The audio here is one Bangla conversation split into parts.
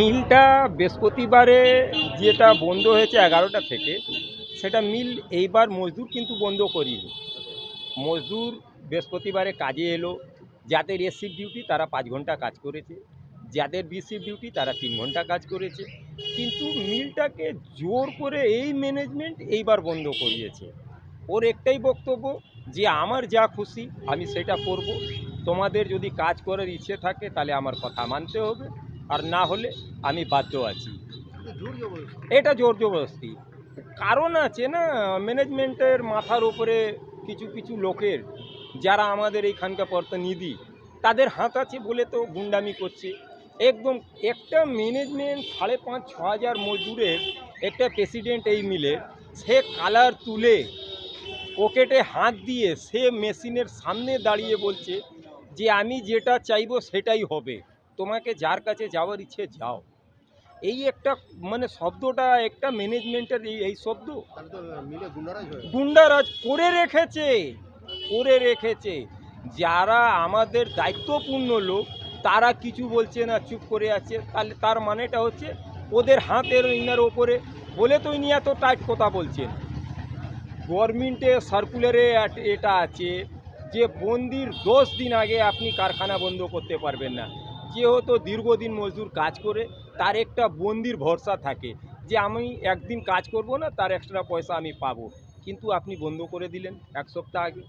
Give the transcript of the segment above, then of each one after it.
এটা বৃহস্পতিবারে যেটা বন্ধ হয়েছে এগারোটা থেকে, সেটা মিল এইবার মজদুর কিন্তু বন্ধ করিনি। মজদুর বৃহস্পতিবারে কাজে এলো, যাদের এস ডিউটি তারা পাঁচ ঘণ্টা কাজ করেছে, যাদের বিসি ডিউটি তারা তিন ঘণ্টা কাজ করেছে। কিন্তু মিলটাকে জোর করে এই ম্যানেজমেন্ট এইবার বন্ধ করিয়েছে। ওর একটাই বক্তব্য, যে আমার যা খুশি আমি সেটা করব। তোমাদের যদি কাজ করার ইচ্ছে থাকে তাহলে আমার কথা মানতে হবে। আর না হলে আমি বাধ্য আছি। এটা জোর জবরদস্তি। কারণ আছে না ম্যানেজমেন্টের মাথার উপরে কিছু কিছু লোকের যারা আমাদের এইখানকার প্রতিনিধি, তাদের হাত আছে বলে তো গুন্ডামি করছে। একদম একটা ম্যানেজমেন্ট সাড়ে পাঁচ, ছ হাজার মজদুরের একটা প্রেসিডেন্ট এই মিলে, সে কালার তুলে পকেটে হাত দিয়ে সে মেশিনের সামনে দাঁড়িয়ে বলছে যে, আমি যেটা চাইব সেটাই হবে। তোমাকে যার কাছে যাওয়ার ইচ্ছে, যাও। এই একটা মানে শব্দটা একটা ম্যানেজমেন্টের এই শব্দ। গুন্ডারাজ করে রেখেছে করে রেখেছে। যারা আমাদের দায়িত্বপূর্ণ লোক, তারা কিছু বলছে না, চুপ করে আছে। তাহলে তার মানেটা হচ্ছে, ওদের হাতের ইনার ওপরে। বলে তো ইনি এত টাইট কথা বলছেন। গভর্নমেন্টে সার্কুলারে এটা আছে যে, বন্দির দশ দিন আগে আপনি কারখানা বন্ধ করতে পারবেন না। যেহেতু দীর্ঘদিন মজদুর কাজ করে, তার একটা বন্দির ভরসা থাকে যে আমি একদিন কাজ করব না, তার এক্সট্রা পয়সা আমি পাবো। কিন্তু আপনি বন্ধ করে দিলেন এক সপ্তাহ আগে।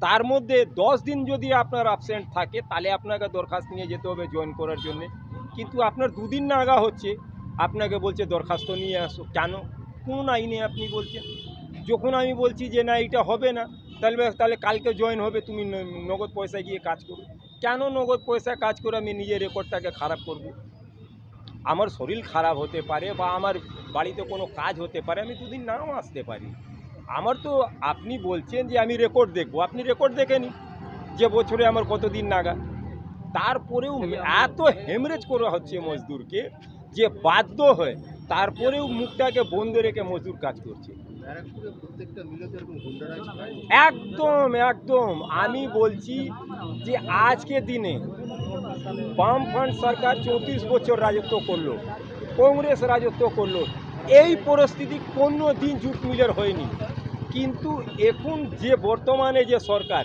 তার মধ্যে দশ দিন যদি আপনার অ্যাবসেন্ট থাকে, তাহলে আপনাকে দরখাস্ত নিয়ে যেতে হবে জয়েন করার জন্যে। কিন্তু আপনার দুদিন নাগা হচ্ছে, আপনাকে বলছে, দরখাস্ত নিয়ে আসো। কেন? কোন আইনে আপনি বলছেন? যখন আমি বলছি যে না এটা হবে না, তাহলে তাহলে কালকে জয়েন হবে, তুমি নগদ পয়সা গিয়ে কাজ করো। কেন নগদ পয়সা কাজ করে আমি নিজের রেকর্ডটাকে খারাপ করব? আমার শরীর খারাপ হতে পারে বা আমার বাড়িতে কোনো কাজ হতে পারে আমি দুদিন নাও আসতে পারি। আমার তো আপনি বলছেন যে আমি রেকর্ড দেখব আপনি রেকর্ড দেখে দেখেনি যে বছরে আমার কতদিন নাগা তারপরেও এত হেমরেজ করা হচ্ছে মজদুরকে যে বাধ্য হয়ে তারপরেও মুখটাকে বন্ধ রেখে মজদুর কাজ করছে। একদম একদম। আমি বলছি যে আজকে দিনে বামফ্রন্ট সরকার চৌত্রিশ বছর রাজত্ব করল কংগ্রেস রাজত্ব করল। এই পরিস্থিতি কোনো দিন জুট মিলের হয়নি। কিন্তু এখন যে বর্তমানে যে সরকার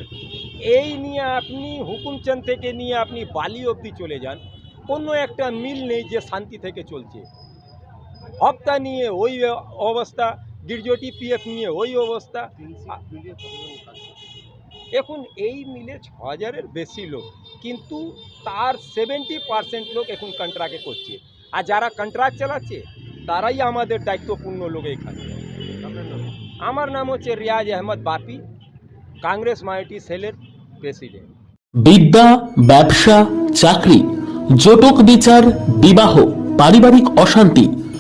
এই নিয়ে আপনি হুকুমচাঁদ থেকে নিয়ে আপনি বালি অবধি চলে যান। কোনো একটা মিল নেই যে শান্তি থেকে চলছে। হপ্তা নিয়ে ওই অবস্থা ডিরজটি পিএফ নিয়ে ওই অবস্থা। এখন এই মিলে ছ হাজারের বেশি লোক, কিন্তু তার সেভেন্টি পার্সেন্ট লোক এখন কন্ট্রাক্টে করছে। আর যারা কন্ট্রাক্ট চালাচ্ছে, তারাই আমাদের দায়িত্বপূর্ণ লোক এখানে। আমার নাম হচ্ছে রিয়াজ আহমদ বাপি, কংগ্রেস মাইটি সেলের প্রেসিডেন্ট। বিদ্যা, ব্যবসা, চাকরি, জটক বিচার, বিবাহ, পারিবারিক অশান্তি